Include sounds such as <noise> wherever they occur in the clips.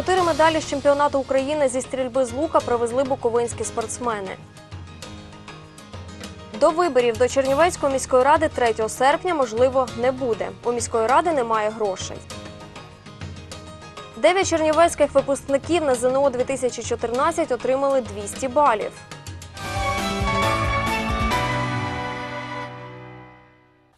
Чотири медалі з чемпіонату України зі стрільби з лука привезли буковинські спортсмени. До виборів до Чернівецької міської ради 3 серпня можливо не буде. У міської ради немає грошей. Дев'ять чернівецьких випускників на ЗНО 2014 отримали 200 балів.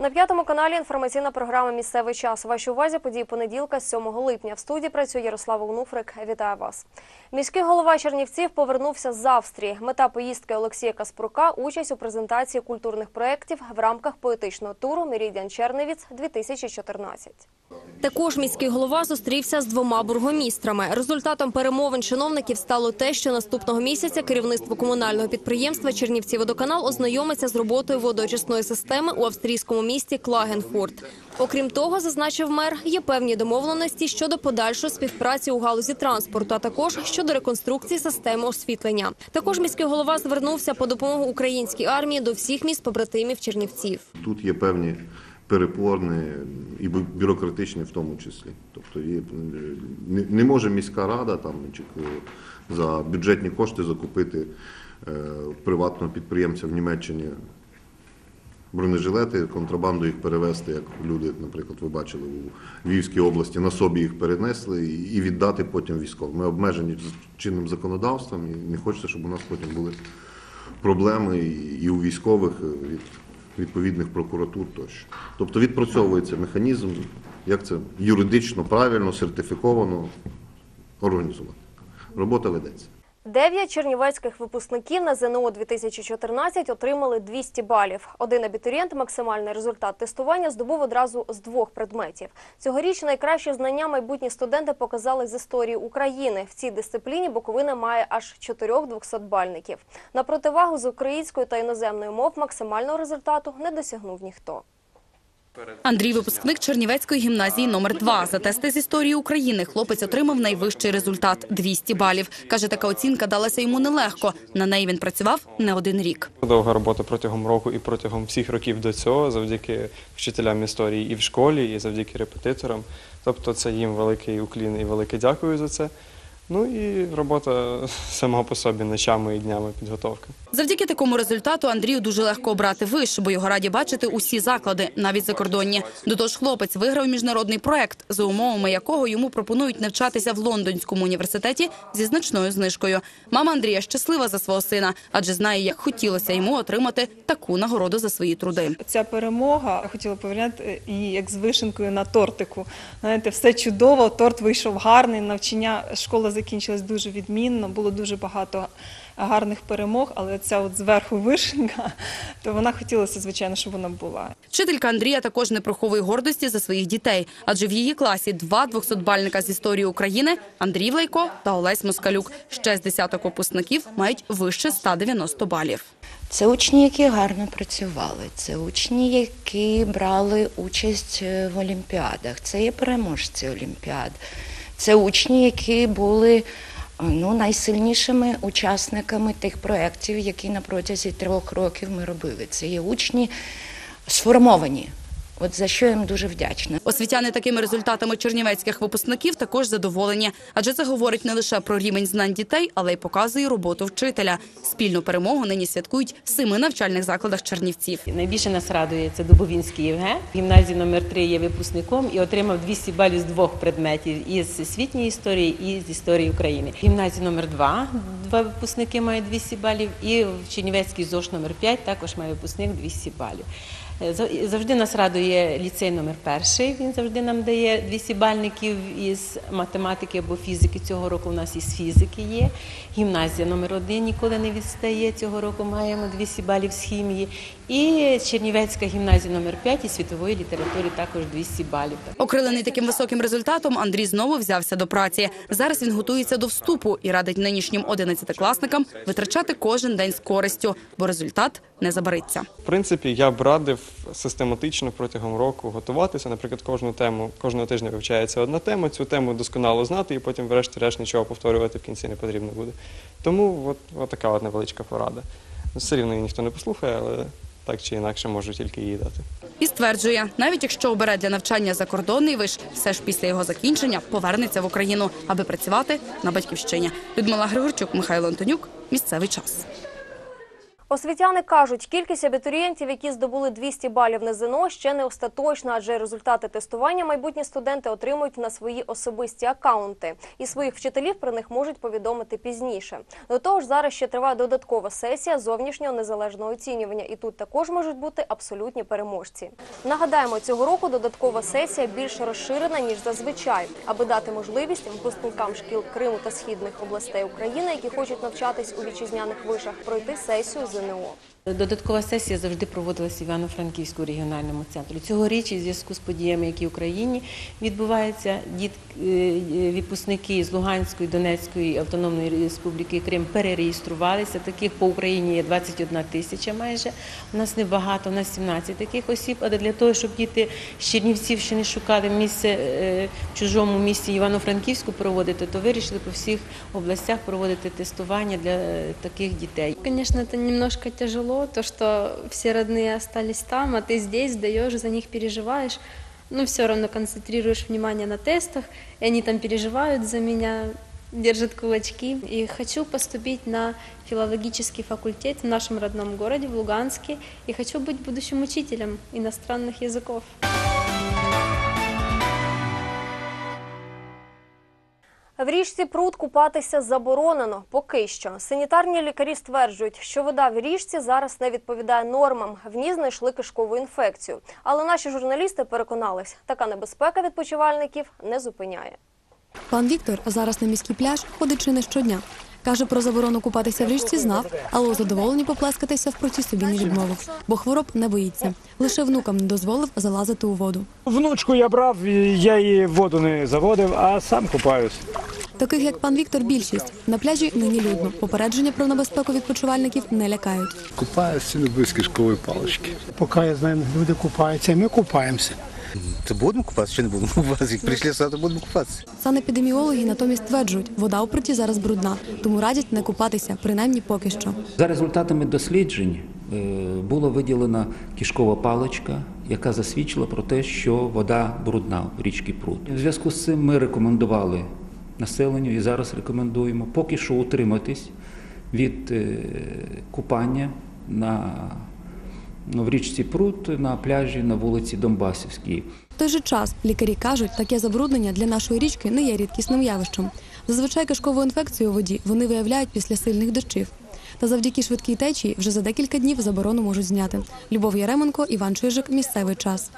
На п'ятому каналі інформаційна програма Місцевий час. Вашій увазі події понеділка, 7 липня. В студії працює Ярослава Унуфрик. Вітаю вас. Міський голова Чернівців повернувся з Австрії. Мета поїздки Олексія Каспрука участь у презентації культурних проєктів в рамках поетичного туру Мірідіан Чернівіць 2014 Також міський голова зустрівся з двома бургомістрами. Результатом перемовин чиновників стало те, що наступного місяця керівництво комунального підприємства Чернівці водоканал ознайомиться з роботою водоочисної системи у австрійському місті Клагенфурт. Окрім того, зазначив мер, є певні домовленості щодо подальшої співпраці у галузі транспорту, а також щодо реконструкції системи освітлення. Також міський голова звернувся по допомогу українській армії до всіх міст побратимів Чернівців. Тут є певні перепорни і бю- бюрократичні в тому числі. Тобто є, не, може міська рада там за бюджетні кошти закупити е, приватного підприємця в Німеччині бронежилети, контрабанду їх перевезти, як люди, наприклад, ви бачили у Львівській області, на собі їх перенесли і віддати потім військовим. Ми обмежені чинним законодавством і не хочеться, щоб у нас потім були проблеми і і у військових е, від відповідних прокуратур тощо. Тобто відпрацьовується механізм, як це юридично правильно, сертифіковано організувати. Робота ведеться. Дев'ять чернівецьких випускників на ЗНО 2014 отримали 200 балів. Один абітурієнт максимальний результат тестування здобув одразу з двох предметів. Цьогоріч найкращі знання майбутні студенти показали з історії України. В цій дисципліні Буковина має аж чотирьох 200-бальників. На противагу з української та іноземної мов максимального результату не досягнув ніхто. Андрій випускник Чернівецької гімназії номер 2 За тести з історії України хлопець отримав найвищий результат 200 балів. Каже, така оцінка далася йому нелегко. На неї він працював не один рік. Довга робота протягом року і протягом всіх років до цього, завдяки вчителям історії і в школі, і завдяки репетиторам. Тобто це їм великий уклін і велике дякую за це. Ну і робота сама по собі ночами і днями підготовка. Завдяки такому результату Андрію дуже легко обрати виш, бо його раді бачити усі заклади, навіть закордонні. До того ж, хлопець виграв міжнародний проект, за умовами якого йому пропонують навчатися в Лондонському університеті зі значною знижкою. Мама Андрія щаслива за свого сина, адже знає, як хотілося йому отримати таку нагороду за свої труди. Ця перемога хотіла порівняти її як з вишенкою на тортику. Знаєте, все чудово, торт вийшов гарний, навчання школа закінчилась дуже відмінно, було дуже багато гарних перемог, але ця от зверху вишенка, <laughs> то вона хотілося, звичайно, щоб вона була. Вчителька Андрія також не приховує гордості за своїх дітей, адже в її класі два 200-бальника з історії України – Андрій Влейко та Олесь Москалюк. Ще з десяток випускників мають вище 190 балів. Це учні, які гарно працювали, це учні, які брали участь е, в олімпіадах, це є переможці олімпіад, це учні, які були е, ну, найсильнішими учасниками тих проєктів, які на протязі трьох років ми робили. Це є учні сформовані. От за що я їм дуже вдячна. Освітяни такими результатами чернівецьких випускників також задоволені, адже це говорить не лише про рівень знань дітей, але й показує роботу вчителя. Спільну перемогу нині святкують в семи навчальних закладах Чернівців. Найбільше нас радує це Дубовінський Євген. В гімназії номер 3 є випускником і отримав 200 балів з двох предметів із світньої історії і з історії України. В гімназії номер 2 два випускники мають 200 балів, і в Чернівецький ЗОШ номер 5 також має випускник 200 балів. Е, Завжди нас радує ліцей номер перший. Він завжди нам дає 200 бальників із математики або фізики. Цього року у нас із фізики є. Гімназія номер один ніколи не відстає. Цього року маємо 200 балів з хімії. І Чернівецька гімназія номер 5 із світової літератури також 200 балів. Окрилений таким високим результатом, Андрій знову взявся до праці. Зараз він готується до вступу і радить нинішнім одинадцятикласникам витрачати кожен день з користю, бо результат не забариться. В принципі, я б радив систематично протягом року готуватися. Наприклад, кожну тему кожного тижня вивчається одна тема. Цю тему досконало знати, і потім, врешті-решт, нічого повторювати в кінці не потрібно буде. Тому от, от така от невеличка порада. Все рівно її ніхто не послухає, але так чи інакше можу тільки її дати. І стверджує, навіть якщо обере для навчання закордонний виш, все ж після його закінчення повернеться в Україну, аби працювати на батьківщині. Людмила Григорчук, Михайло Антонюк. Місцевий час. Освітяни кажуть, кількість абітурієнтів, які здобули 200 балів на ЗНО, ще не остаточна, адже результати тестування майбутні студенти отримують на свої особисті акаунти, і своїх вчителів про них можуть повідомити пізніше. До того ж, зараз ще триває додаткова сесія зовнішнього незалежного оцінювання, і тут також можуть бути абсолютні переможці. Нагадаємо, цього року додаткова сесія більш розширена ніж зазвичай, аби дати можливість випускникам шкіл Криму та східних областей України, які хочуть навчатись у вітчизняних вишах, пройти сесію ЗНО. Додаткова сесія завжди проводилася в Івано-Франківському регіональному центрі. Цьогоріч, у зв'язку з подіями, які в Україні відбуваються, діт, е, е, з Луганської, Донецької автономної республіки Крим перереєструвалися. Таких по Україні є 21 тисяча майже. У нас небагато, у нас 17 таких осіб. Але для того, щоб діти з Чернівців ще не шукали місце е, в чужому місті Івано-Франківську проводити, то вирішили по всіх областях проводити тестування для е, таких дітей. Конечно, это немножко тяжело, то, что все родные остались там, а ты здесь сдаешь, за них переживаешь, но все равно концентрируешь внимание на тестах, и они там переживают за меня, держат кулачки. И хочу поступить на филологический факультет в нашем родном городе, в Луганске, и хочу быть будущим учителем иностранных языков. В річці пруд купатися заборонено поки що. Санітарні лікарі стверджують, що вода в річці зараз не відповідає нормам. В ній знайшли кишкову інфекцію. Але наші журналісти переконались, така небезпека відпочивальників не зупиняє. Пан Віктор зараз на міський пляж ходить чи не щодня. Каже, про заборону купатися в річці знав, але у задоволенні поплескатися в пруті собі не відмовив, бо хвороб не боїться. Лише внукам не дозволив залазити у воду. Внучку я брав, я її в воду не заводив, а сам купаюсь. Таких як пан Віктор, більшість на пляжі нині людно. Попередження про небезпеку відпочивальників не лякають. Купаюся не без кишкової палички. Поки я знаю, люди купаються, і ми купаємося. Це будемо купатися чи не будемо купатися? Як прийшли сюди, то будемо купатися. Санепідеміологи натомість стверджують, вода у пруті зараз брудна, тому радять не купатися, принаймні поки що. За результатами досліджень е, була виділена кишкова паличка, яка засвідчила про те, що вода брудна в річці Пруд. У зв'язку з цим ми рекомендували населенню і зараз рекомендуємо поки що утриматись від е, купання на, в річці Пруд на пляжі на вулиці Донбасівській. В той же час лікарі кажуть, таке забруднення для нашої річки не є рідкісним явищем. Зазвичай кишкову інфекцію у воді вони виявляють після сильних дощів. Та завдяки швидкій течії вже за декілька днів заборону можуть зняти. Любов Яременко, Іван Чижик. Місцевий час.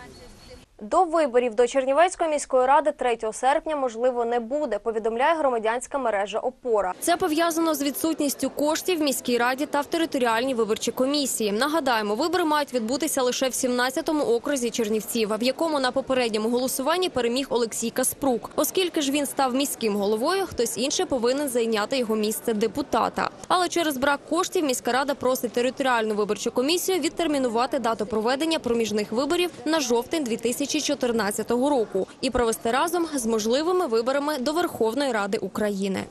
До виборів до Чернівецької міської ради 3 серпня можливо не буде. Повідомляє громадянська мережа Опора. Це пов'язано з відсутністю коштів в міській раді та в територіальній виборчій комісії. Нагадаємо, вибори мають відбутися лише в 17-му окрузі Чернівців, в якому на попередньому голосуванні переміг Олексій Каспрук. Оскільки ж він став міським головою, хтось інший повинен зайняти його місце депутата. Але через брак коштів міська рада просить територіальну виборчу комісію відтермінувати дату проведення проміжних виборів на жовтень 2014 року і провести разом з можливими виборами до Верховної Ради України.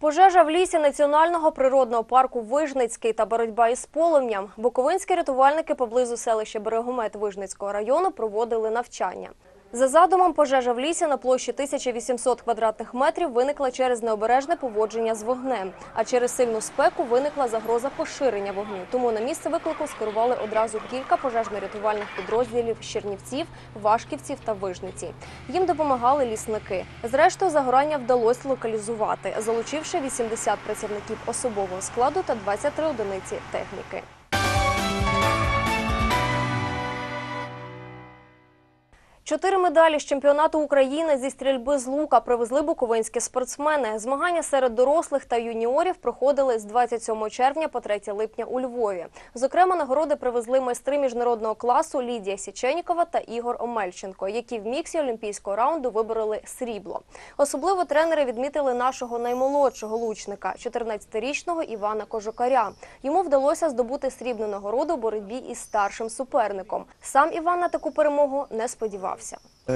Пожежа в лісі національного природного парку Вижницький та боротьба із полум'ям. Буковинські рятувальники поблизу селища Берегомет Вижницького району проводили навчання. За задумом, пожежа в лісі на площі 1800 квадратних метрів виникла через необережне поводження з вогнем. А через сильну спеку виникла загроза поширення вогню. Тому на місце виклику скерували одразу кілька пожежно-рятувальних підрозділів з Чернівців, Вашківців та Вижниці. Їм допомагали лісники. Зрештою, загорання вдалося локалізувати, залучивши 80 працівників особового складу та 23 одиниці техніки. Чотири медалі з чемпіонату України зі стрільби з лука привезли буковинські спортсмени. Змагання серед дорослих та юніорів проходили з 27 червня по 3 липня у Львові. Зокрема, нагороди привезли майстри міжнародного класу Лідія Січенікова та Ігор Омельченко, які в міксі олімпійського раунду вибороли срібло. Особливо тренери відмітили нашого наймолодшого лучника, 14-річного Івана Кожукаря. Йому вдалося здобути срібну нагороду боротьбі із старшим суперником. Сам Іван на таку перемогу не сподівався.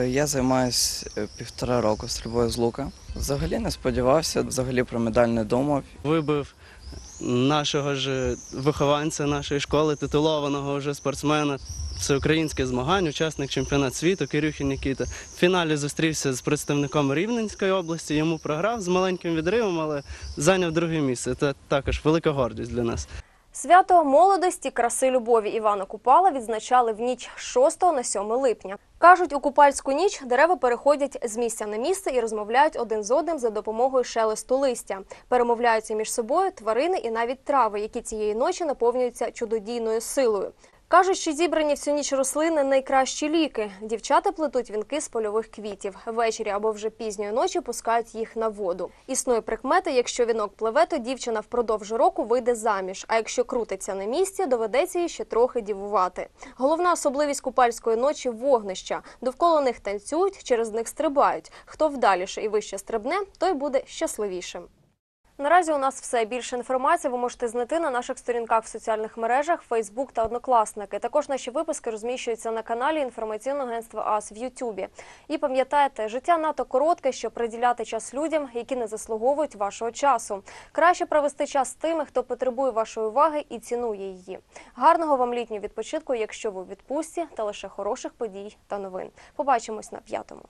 Я займаюся півтора року стрільбою з лука. Взагалі не сподівався, взагалі про медаль не думав. Вибив нашого ж вихованця нашої школи, титулованого вже спортсмена. Всеукраїнське змагань, учасник чемпіонат світу Кирюхін Нікіта. В фіналі зустрівся з представником Рівненської області. Йому програв з маленьким відривом, але зайняв друге місце. Це також велика гордість для нас. Свято молодості, краси, любові Івана Купала відзначали в ніч з 6 на 7 липня. Кажуть, у купальську ніч дерева переходять з місця на місце і розмовляють один з одним за допомогою шелесту листя. Перемовляються між собою тварини і навіть трави, які цієї ночі наповнюються чудодійною силою. Кажуть, що зібрані всю ніч рослини найкращі ліки. Дівчата плетуть вінки з польових квітів. Ввечері або вже пізньої ночі пускають їх на воду. Існує прикмета, якщо вінок пливе, то дівчина впродовж року вийде заміж. А якщо крутиться на місці, доведеться їй ще трохи дівувати. Головна особливість купальської ночі вогнища. Довкола них танцюють, через них стрибають. Хто вдаліше і вище стрибне, той буде щасливішим. Наразі у нас все більше інформації ви можете знайти на наших сторінках в соціальних мережах Facebook та Однокласники. Також наші випуски розміщуються на каналі інформаційного агентства АС в Ютубі. І пам'ятайте, життя надто коротке, щоб приділяти час людям, які не заслуговують вашого часу. Краще провести час з тими, хто потребує вашої уваги і цінує її. Гарного вам літнього відпочинку, якщо ви у відпустці, та лише хороших подій та новин. Побачимось на п'ятому.